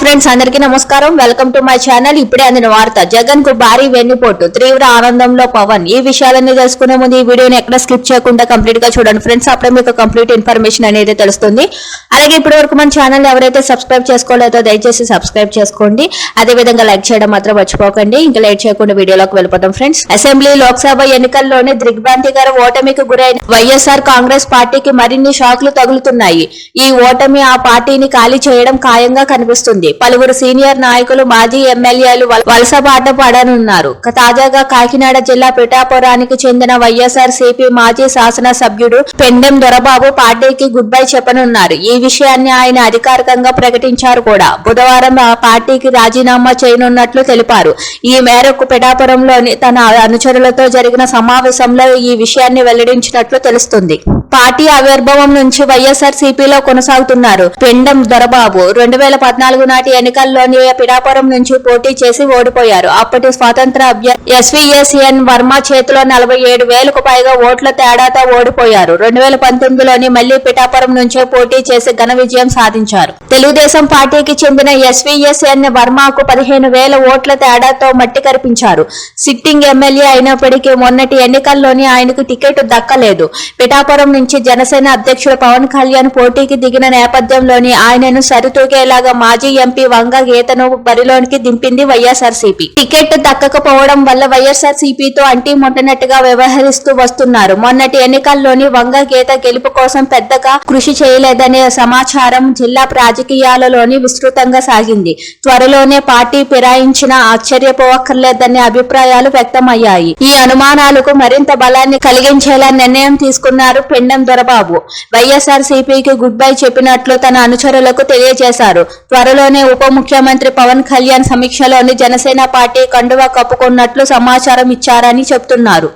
Friends అందరికీ నమస్కారం. Welcome to my channel ఇప్పుడే అందిన వార్త జగన్కు భారీ వెన్నుపోటు తీవ్ర ఆనందంలో పవన్. ఈ విషయాలన్నీ తెలుసుకునే ముందు ఈ వీడియోని ఎక్కడ స్కిప్ చేయకుండా కంప్లీట్గా చూడండి. ఫ్రెండ్స్ అప్పుడే మీకు కంప్లీట్ ఇన్ఫర్మేషన్ అనేది తెలుస్తుంది. అలాగే ఇప్పటి వరకు మన ఛానల్ ఎవరైతే సబ్స్క్రైబ్ చేసుకోలేదో దయచేసి సబ్స్క్రైబ్ చేసుకోండి. అదే విధంగా లైక్ చేయడం మాత్రం మర్చిపోకండి. ఇంకా లేట్ చేయకుండా వీడియోలోకి వెళ్ళిపోతాం ఫ్రెండ్స్ అసెంబ్లీ లోక్సభ దిగ్భ్రాంతి గారి ఓటమికి గురైన వైఎస్ఆర్ కాంగ్రెస్ పార్టీకి మరిన్ని షాక్లు తగులుతున్నాయి. ఈ ఓటమి ఆ పార్టీని ఖాళీ చేయడం ఖాయంగా కనిపిస్తుంది. పలువురు సీనియర్ నాయకులు మాజీ ఎమ్మెల్యేలు వలస బాట పడనున్నారు. తాజాగా కాకినాడ జిల్లా పిఠాపురానికి చెందిన వైఎస్ఆర్ సిపి మాజీ శాసన సభ్యుడు పెండెం దొరబాబు పార్టీకి గుడ్ బై చెప్పనున్నారు. ఈ విషయాన్ని ఆయన అధికారికంగా ప్రకటించారు కూడా. బుధవారం ఆ పార్టీకి రాజీనామా చేయనున్నట్లు తెలిపారు. ఈ మేరకు పిఠాపురంలోని తన అనుచరులతో జరిగిన సమావేశంలో ఈ విషయాన్ని వెల్లడించినట్లు తెలుస్తుంది. పార్టీ ఆవిర్భావం నుంచి వైఎస్ఆర్ సిపిలో కొనసాగుతున్నారు. పెండం దొరబాబు రెండు వేల పద్నాలుగు నాటి ఎన్నికల్లోని పిఠాపురం నుంచి పోటీ చేసి ఓడిపోయారు. అప్పటి స్వాతంత్ర అభ్యర్థి ఎస్వీఎస్ఎన్ వర్మ చేతిలో నలభై ఏడు వేలకు పైగా ఓట్ల తేడాతో ఓడిపోయారు. రెండు వేల పంతొమ్మిదిలోని మళ్ళీ పిఠాపురం నుంచే పోటీ చేసి ఘన విజయం సాధించారు. తెలుగుదేశం పార్టీకి చెందిన ఎస్వీఎస్ఎన్ వర్మకు పదిహేను వేల ఓట్ల తేడాతో మట్టి కరిపించారు. సిట్టింగ్ ఎమ్మెల్యే అయినప్పటికీ మొన్నటి ఎన్నికల్లోనే ఆయనకు టికెట్ దక్కలేదు. పిఠాపురం నుంచి జనసేన అధ్యక్షుడు పవన్ కళ్యాణ్ పోటీకి దిగిన నేపథ్యంలోని ఆయనను సరితూగేలాగా మాజీ ఎంపీ వంగ గీతను బరిలోనికి దింపింది వైఎస్ఆర్సీపీ. టికెట్ దక్కకపోవడం వల్ల వైఎస్ఆర్సీపీతో అంటీ ముట్టనట్టుగా వ్యవహరిస్తూ వస్తున్నారు. మొన్నటి ఎన్నికల్లోని వంగ గీత గెలుపు కోసం పెద్దగా కృషి చేయలేదనే సమాచారం జిల్లా రాజకీయాలలోని విస్తృతంగా సాగింది. త్వరలోనే పార్టీ ఫిరాయించిన ఆశ్చర్యపోవక్కర్లేదనే అభిప్రాయాలు వ్యక్తమయ్యాయి. ఈ అనుమానాలకు మరింత బలాన్ని కలిగించేలా నిర్ణయం తీసుకున్నారు పెండం దొరబాబు. వైఎస్ఆర్ సిపికి గుడ్ బై చెప్పినట్లు తన అనుచరులకు తెలియజేశారు. త్వరలోనే ఉప ముఖ్యమంత్రి పవన్ కళ్యాణ్ సమీక్షలోని జనసేన పార్టీ కండువా కప్పుకున్నట్లు సమాచారం ఇచ్చారని చెబుతున్నారు